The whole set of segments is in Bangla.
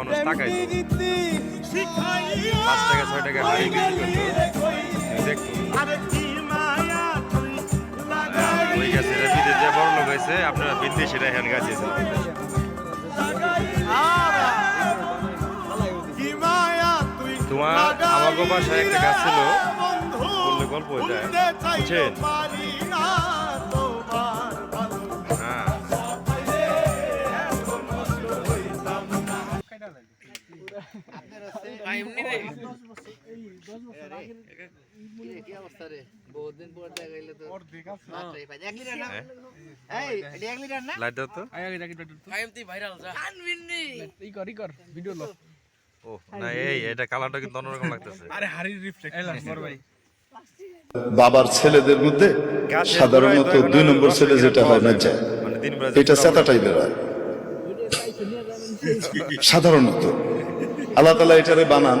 মানুষ টাকাই পাঁচ টাকা, ছয় টাকা হাড়ি বিক্রি দেখতো ওই বিদেশে বড় লোক হয়েছে, আপনারা বিদেশিরা হ্যান গাছিয়েছেন তোমার আমাকে বাসায় একটা গাছ ছিল। বললে গল্প হয়ে যায়। বুঝছেন? কি অবস্থা রে? বহুত দিন পর দেখা গেলে তো মাত্রই পাই এক লিটার না হ্যাঁ। এই এটা এক লিটার না লাইট দাও তো। ই কর ই কর ভিডিও লো। ও না এই এটা কালারটা কিন্তু অন্যরকম লাগতেছে। আরে হারির রিফ্লেক্ট এলা বড় ভাই। বাবার ছেলেদের মধ্যে সাধারণত দুই নম্বর ছেলে যেটা হয় না যায় মানে এটা চেতা টাইপের হয়। সাধারণত। আল্লাহ তালা এটারে বানান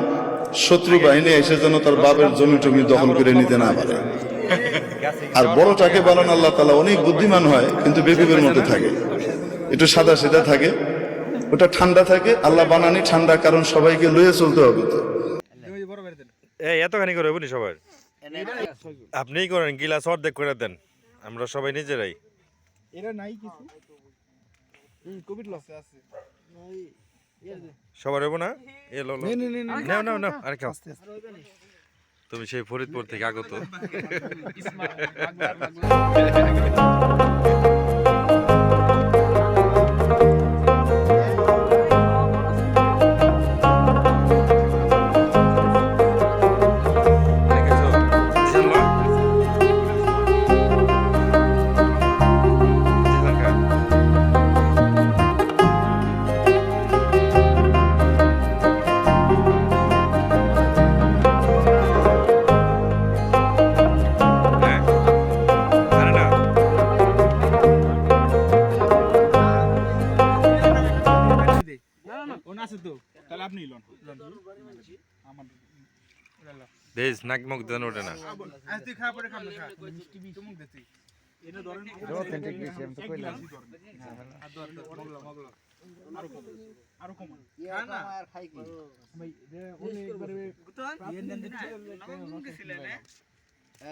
শত্রু বাহিনী এসে যেন তার বাবের জমি টমি দখল করে নিতে না পারে। আর বড়টাকে বানান আল্লাহ তালা অনেক বুদ্ধিমান হয় কিন্তু বেকুবের মতো থাকে। একটু সাদা সিধা থাকে ওটা ঠান্ডা থাকে আল্লাহ বানানি ঠান্ডা কারণ সবাইকে লয়ে চলতে হবে তো। এতখানি করে বলি সবার আপনিই করেন গিলাস অর্ধেক করে দেন। আমরা সবাই নিজেরাই। এরা নাই কিছু। কোভিড লস আছে। সবার হব না? এ লো লো। নাও নাও নাও। আরে খাও। তুমি সেই ফরিদপুর থেকে আগত। আছে তো? তাহলে আপনি লন। আমার বেশ নাক মুখ দেন ওঠে না। আজ তুই খাওয়া পরে খাম না খা। মিষ্টি বি তুমি দেতি এটা ধরেন। অথেন্টিক বেশি আমি তো কইলাম। আর ধর মগলা মগলা আরও কম আরও কম। না। আর খাই কি ভাই রে উনি একবারে ইয়েন দেন দিতে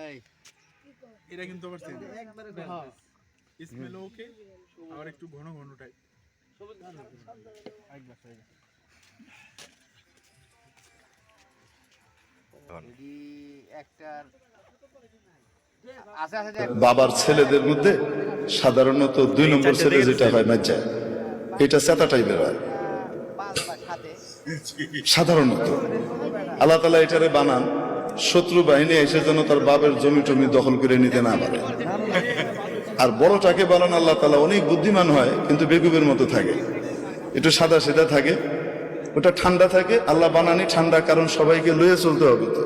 এই এটা কিন্তু আবার সেম একবারে স্মেল ওকে আর একটু ঘন ঘন টাইপ একবার বাবার ছেলেদের মধ্যে সাধারণত দুই নম্বর ছেলে যেটা হয় না যায় এটা চেতা টাইপের হয় সাধারণত। আল্লাহ তালা এটারে বানান শত্রু বাহিনী এসে যেন তার বাবের জমি টমি দখল করে নিতে না পারে। আর বড়টাকে বানান আল্লাহ তালা অনেক বুদ্ধিমান হয় কিন্তু বেকুবের মতো থাকে। একটু সাদা সিধা থাকে। ওটা ঠান্ডা থাকে আল্লাহ বানানি ঠান্ডা কারণ সবাইকে লয়ে চলতে হবে তো।